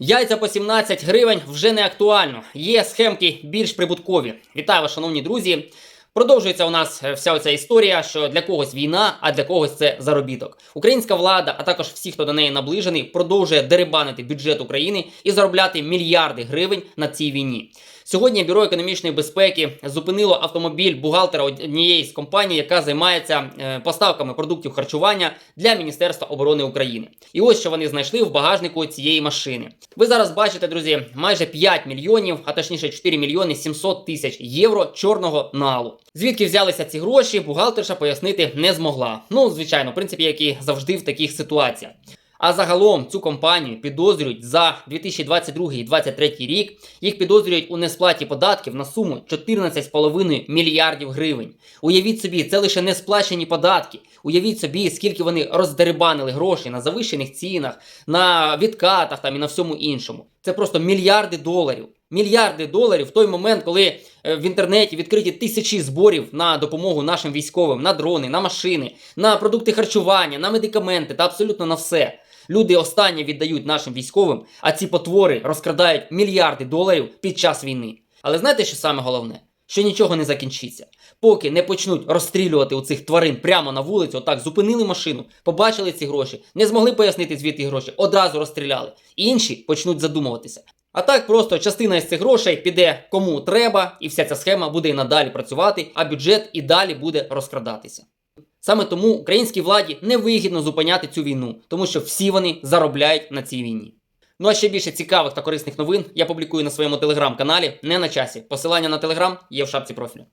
Яйця по 17 гривень вже не актуально. Є схемки більш прибуткові. Вітаю вас, шановні друзі. Продовжується у нас е, вся оця історія, що для когось війна, а для когось це заробіток. Українська влада, а також всі, хто до неї наближений, продовжує дерибанити бюджет України і заробляти мільярди гривень на цій війні. Сьогодні бюро економічної безпеки зупинило автомобіль бухгалтера однієї з компаній, яка займається е, поставками продуктів харчування для Міністерства оборони України. І ось що вони знайшли в багажнику цієї машини. Ви зараз бачите, друзі, майже 5 мільйонів, а точніше 4 мільйони 700 тисяч євро чорного налу. Звідки взялися ці гроші, бухгалтерша пояснити не змогла. Ну, звичайно, в принципі, як і завжди в таких ситуаціях. А загалом цю компанію підозрюють за 2022 і 2023 рік. Їх підозрюють у несплаті податків на суму 14,5 мільярдів гривень. Уявіть собі, це лише не сплачені податки. Уявіть собі, скільки вони роздерибанили грошей на завищених цінах, на відкатах там і на всьому іншому. Це просто мільярди доларів. Мільярди доларів в той момент, коли е, в інтернеті відкриті тисячі зборів на допомогу нашим військовим, на дрони, на машини, на продукти харчування, на медикаменти та абсолютно на все. Люди останнє віддають нашим військовим, а ці потвори розкрадають мільярди доларів під час війни. Але знаєте, що саме головне? Що нічого не закінчиться. Поки не почнуть розстрілювати у цих тварин прямо на вулицю, отак зупинили машину, побачили ці гроші, не змогли пояснити звідти гроші, одразу розстріляли. Інші почнуть задумуватися. А так просто частина із цих грошей піде кому треба, і вся ця схема буде і надалі працювати, а бюджет і далі буде розкрадатися. Саме тому українській владі невигідно зупиняти цю війну, тому що всі вони заробляють на цій війні. Ну а ще більше цікавих та корисних новин я публікую на своєму телеграм-каналі не на часі. Посилання на телеграм є в шапці профілю.